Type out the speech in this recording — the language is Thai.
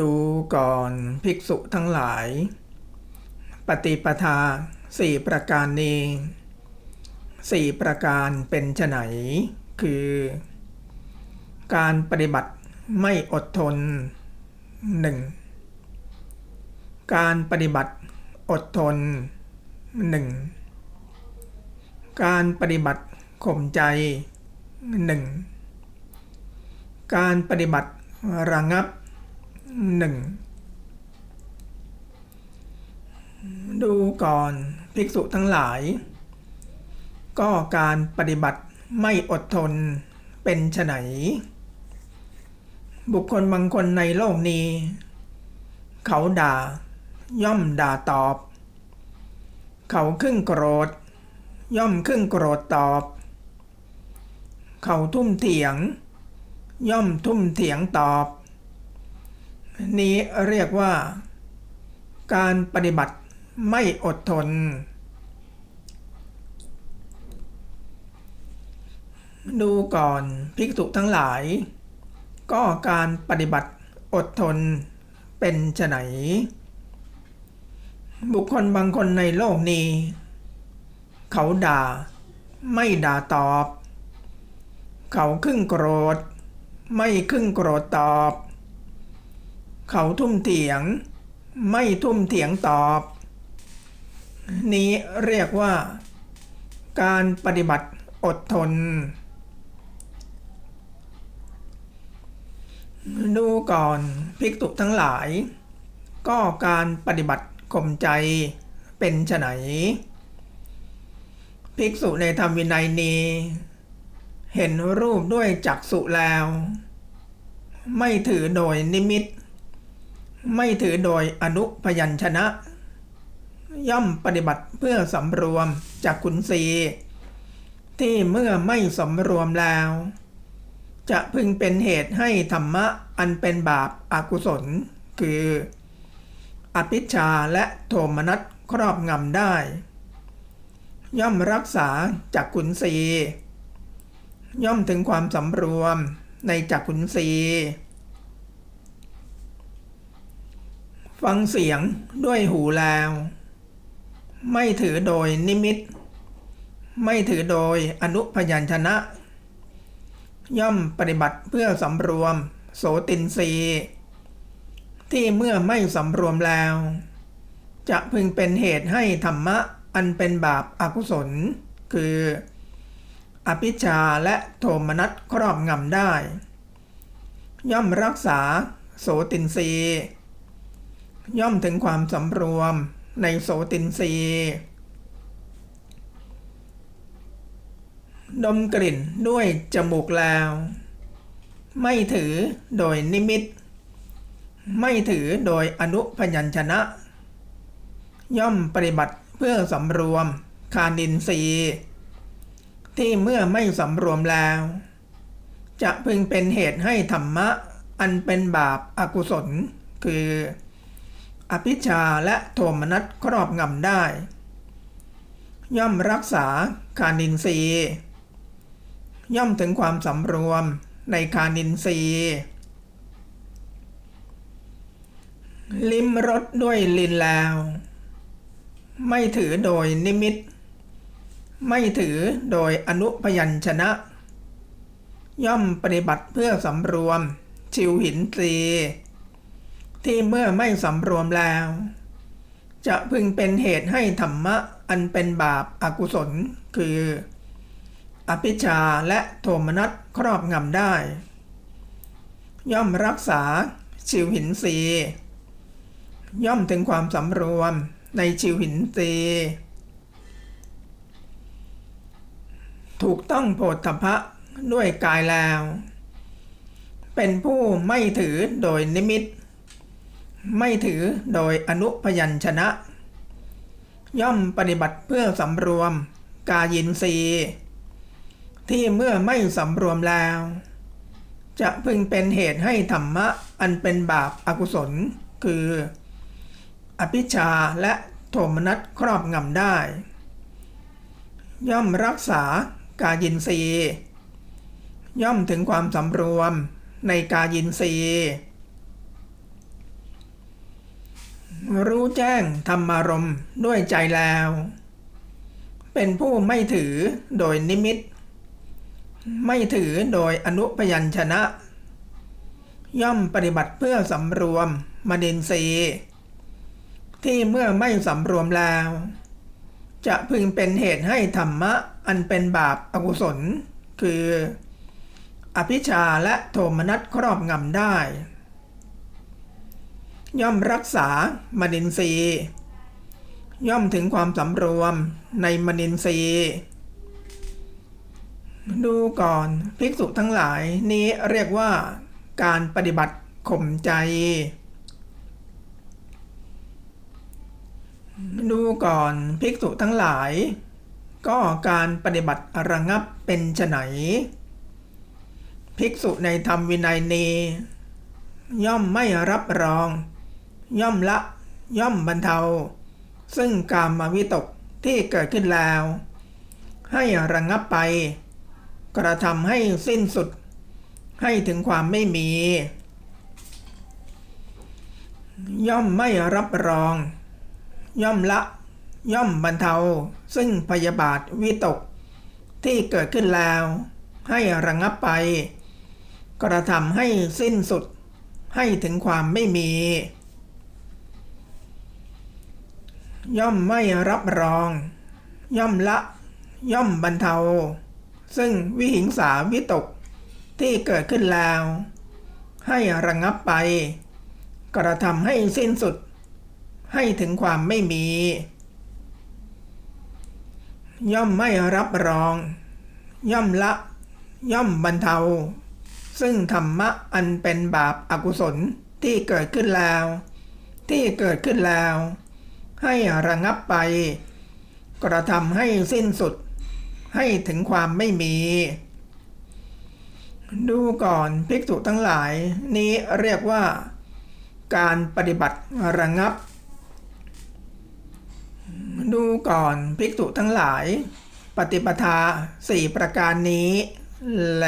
ดูก่อนภิกษุทั้งหลาย ปฏิปทาสี่ประการนี้สี่ประการเป็นไฉนคือ การปฏิบัติไม่อดทนหนึ่งการปฏิบัติอดทนหนึ่งการปฏิบัติข่มใจหนึ่งการปฏิบัติระงับ หนึ่งดูก่อนภิกษุทั้งหลาย ก็การปฏิบัติไม่อดทนเป็นไฉนบุคคลบางคนในโลกนี้ เขาด่า ย่อมด่าตอบ เขาครึ่งโกรธ ย่อมครึ่งโกรธตอบ เขาทุ่มเถียง ย่อมทุ่มเถียงตอบ นี้เรียกว่า การปฏิบัติไม่อดทน ดูก่อนภิกษุทั้งหลาย ก็การปฏิบัติอดทนเป็นไฉนบุคคลบางคนในโลกนี้ เขาด่า ไม่ด่าตอบ เขาครึ่งโกรธ ไม่ครึ่งโกรธตอบ เขาทุ่มเถียง ไม่ทุ่มเถียงตอบ นี้เรียกว่า การปฏิบัติอดทน ดูก่อนภิกษุทั้งหลาย ก็การปฏิบัติข่มใจเป็นไฉนภิกษุในธรรมวินัยนี้ เห็นรูปด้วยจักษุแล้ว ไม่ถือโดยนิมิต ไม่ถือโดยอนุพยัญชนะ ย่อมปฏิบัติเพื่อสำรวมจากขุนศีที่เมื่อไม่สำรวมแล้ว จะพึงเป็นเหตุให้ธรรมะอันเป็นบาปอากุศล คือ อภิชาและโทมนัสครอบงำได้ ย่อมรักษาจากขุนศีย่อมถึงความสำรวมในจักขุนศี ฟังเสียงด้วยหูแล้ว ไม่ถือโดยนิมิต ไม่ถือโดยอนุพยัญชนะ ย่อมปฏิบัติเพื่อสำรวม โสตินรีที่เมื่อไม่สำรวมแล้ว จะพึงเป็นเหตุให้ธรรมะอันเป็นบาปอากุศล คือ อภิชาและโทมนัสครอบงำได้ ย่อมรักษาโสตินรี ย่อมถึงความสำรวมในโสตินรีดมกลิ่นด้วยจมูกแล้วไม่ถือโดยนิมิต ไม่ถือโดยอนุพยัญชนะ ย่อมปฏิบัติเพื่อสำรวมคานินรีที่เมื่อไม่สำรวมแล้ว จะพึงเป็นเหตุให้ธรรมะอันเป็นบาปอากุศลคือ อภิชาและโทมนัสครอบงำได้ ย่อมรักษาคานินทรีย์ย่อมถึงความสำรวมในคานินทรีย์ลิ้มรสด้วยลินแล้ว ไม่ถือโดยนิมิต ไม่ถือโดยอนุพยัญชนะ ย่อมปฏิบัติเพื่อสำรวม ชิวหินตรี ที่เมื่อไม่สำรวมแล้ว จะพึงเป็นเหตุให้ธรรมะอันเป็นบาปอากุศล คือ อภิชาและโทมนัสครอบงำได้ ย่อมรักษาชิวหินรีย่อมถึงความสำรวมในชิวหินรีถูกต้องโพธพะด้วยกายแล้ว เป็นผู้ไม่ถือโดยนิมิต ไม่ถือโดยอนุพยัญชนะ ย่อมปฏิบัติเพื่อสำรวม กายินรีที่เมื่อไม่สำรวมแล้ว จะพึงเป็นเหตุให้ธรรมะอันเป็นบาปอากุศล คือ อภิชาและโทมนัสครอบงำได้ ย่อมรักษากายินรีย่อมถึงความสำรวมในกายินรี รู้แจ้งธรรมารมด้วยใจแล้ว เป็นผู้ไม่ถือโดยนิมิต ไม่ถือโดยอนุพยัญชนะ ย่อมปฏิบัติเพื่อสำรวมมดินทรีย์ที่เมื่อไม่สำรวมแล้ว จะพึงเป็นเหตุให้ธรรมะอันเป็นบาปอากุศล คือ อภิชาและโทมนัสครอบงำได้ ย่อมรักษามนินทรีย์ย่อมถึงความสำรวมในมนินทรีย์ดูก่อนภิกษุทั้งหลายนี้เรียกว่าการปฏิบัติข่มใจ ดูก่อนภิกษุทั้งหลาย ก็การปฏิบัติระงับเป็นไฉนภิกษุในธรรมวินัยนี้ย่อมไม่รับรอง ย่อมละย่อมบรรเทา ซึ่งกามวิตกที่เกิดขึ้นแล้ว ให้ระงับไป กระทำให้สิ้นสุด ให้ถึงความไม่มี ย่อมไม่รับรอง ย่อมละ ย่อมบรรเทา ซึ่งพยาบาทวิตก ที่เกิดขึ้นแล้ว ให้ระงับไป กระทำให้สิ้นสุด ให้ถึงความไม่มี ย่อมไม่รับรอง ย่อมละ ย่อมบรรเทา ซึ่งวิหิงสาวิตกที่เกิดขึ้นแล้ว ให้ระงับไป กระทำให้สิ้นสุด ให้ถึงความไม่มี ย่อมไม่รับรอง ย่อมละ ย่อมบรรเทา ซึ่งธรรมะอันเป็นบาปอากุศลที่เกิดขึ้นแล้ว ที่เกิดขึ้นแล้ว ให้ระงับไป กระทำให้สิ้นสุด ให้ถึงความไม่มี ดูก่อนภิกษุทั้งหลาย นี้เรียกว่า การปฏิบัติระงับ ดูก่อนภิกษุทั้งหลาย ปฏิปทาสี่ประการนี้ แล